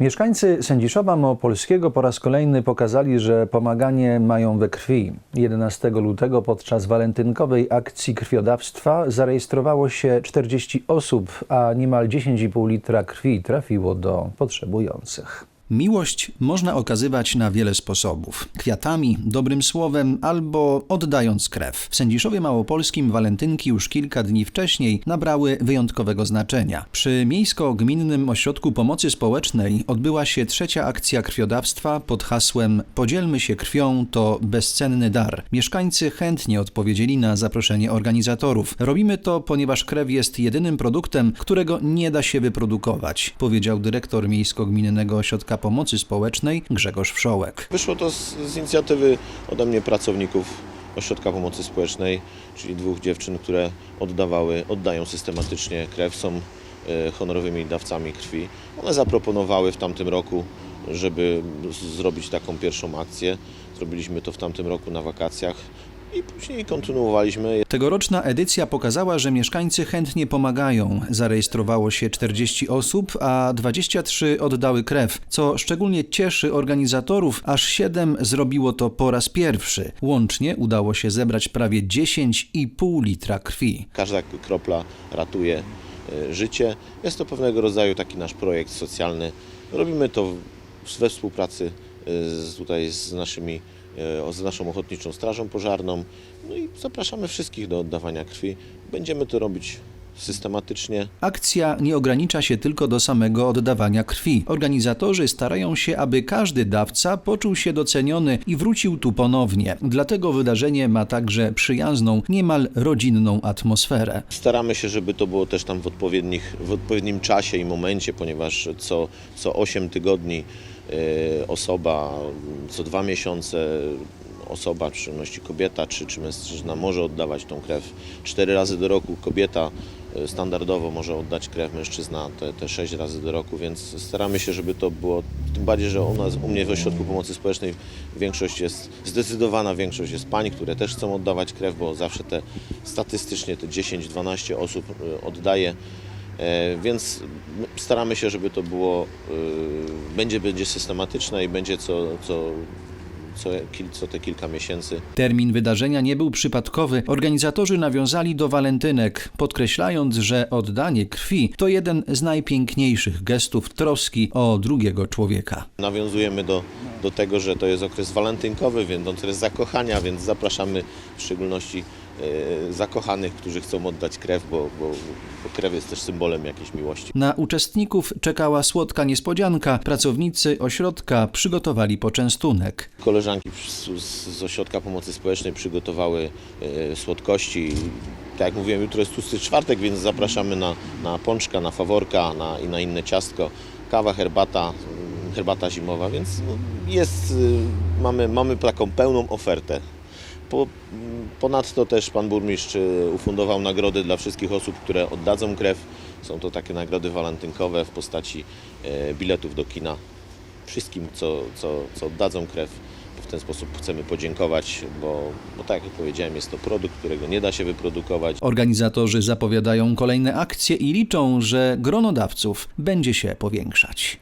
Mieszkańcy Sędziszowa Małopolskiego po raz kolejny pokazali, że pomaganie mają we krwi. 11 lutego podczas walentynkowej akcji krwiodawstwa zarejestrowało się 40 osób, a niemal 10,5 litra krwi trafiło do potrzebujących. Miłość można okazywać na wiele sposobów: kwiatami, dobrym słowem albo oddając krew. W Sędziszowie Małopolskim walentynki już kilka dni wcześniej nabrały wyjątkowego znaczenia. Przy Miejsko-Gminnym Ośrodku Pomocy Społecznej odbyła się trzecia akcja krwiodawstwa pod hasłem Podzielmy się krwią to bezcenny dar. Mieszkańcy chętnie odpowiedzieli na zaproszenie organizatorów. Robimy to, ponieważ krew jest jedynym produktem, którego nie da się wyprodukować, powiedział dyrektor Miejsko-Gminnego Ośrodka Pomocy Społecznej Grzegorz Wszołek. Wyszło to z, z inicjatywy ode mnie pracowników Ośrodka Pomocy Społecznej, czyli dwóch dziewczyn, które oddawały, oddają systematycznie krew, są e, honorowymi dawcami krwi. One zaproponowały w tamtym roku, żeby zrobić taką pierwszą akcję. Zrobiliśmy to w tamtym roku na wakacjach i później kontynuowaliśmy. Tegoroczna edycja pokazała, że mieszkańcy chętnie pomagają. Zarejestrowało się 40 osób, a 23 oddały krew. Co szczególnie cieszy organizatorów, aż 7 zrobiło to po raz pierwszy. Łącznie udało się zebrać prawie 10,5 litra krwi. Każda kropla ratuje e, życie. Jest to pewnego rodzaju taki nasz projekt socjalny. Robimy to we współpracy e, z, tutaj z, naszymi, z naszą Ochotniczą Strażą Pożarną. No i zapraszamy wszystkich do oddawania krwi. Będziemy to robić systematycznie. Akcja nie ogranicza się tylko do samego oddawania krwi. Organizatorzy starają się, aby każdy dawca poczuł się doceniony i wrócił tu ponownie. Dlatego wydarzenie ma także przyjazną, niemal rodzinną atmosferę. Staramy się, żeby to było też tam w, odpowiednich, w odpowiednim czasie i momencie, ponieważ co, co 8 tygodni e, osoba, co dwa miesiące osoba, w szczególności kobieta czy, czy mężczyzna może oddawać tą krew. Cztery razy do roku kobieta e, standardowo może oddać krew, mężczyzna te, te sześć razy do roku, więc staramy się, żeby to było, tym bardziej, że u nas, u mnie w Ośrodku Pomocy Społecznej większość jest, zdecydowana większość jest pań, które też chcą oddawać krew, bo zawsze te statystycznie te 10-12 osób e, oddaje. E, Więc staramy się, żeby to było, e, będzie, będzie systematyczne i będzie co, co, co, co te kilka miesięcy. Termin wydarzenia nie był przypadkowy. Organizatorzy nawiązali do walentynek, podkreślając, że oddanie krwi to jeden z najpiękniejszych gestów troski o drugiego człowieka. Nawiązujemy do, do tego, że to jest okres walentynkowy, więc okres zakochania, więc zapraszamy w szczególności zakochanych, którzy chcą oddać krew, bo, bo, bo krew jest też symbolem jakiejś miłości. Na uczestników czekała słodka niespodzianka. Pracownicy ośrodka przygotowali poczęstunek. Koleżanki z, z, z Ośrodka Pomocy Społecznej przygotowały e, słodkości. Tak jak mówiłem, jutro jest tłusty czwartek, więc zapraszamy na, na pączka, na faworka na, i na inne ciastko. Kawa, herbata, mm, herbata zimowa, więc no, jest, y, mamy, mamy taką pełną ofertę. Po, ponadto też pan burmistrz y, ufundował nagrody dla wszystkich osób, które oddadzą krew. Są to takie nagrody walentynkowe w postaci e, biletów do kina wszystkim, co, co, co oddadzą krew. W ten sposób chcemy podziękować, bo, bo tak jak powiedziałem, jest to produkt, którego nie da się wyprodukować. Organizatorzy zapowiadają kolejne akcje i liczą, że grono dawców będzie się powiększać.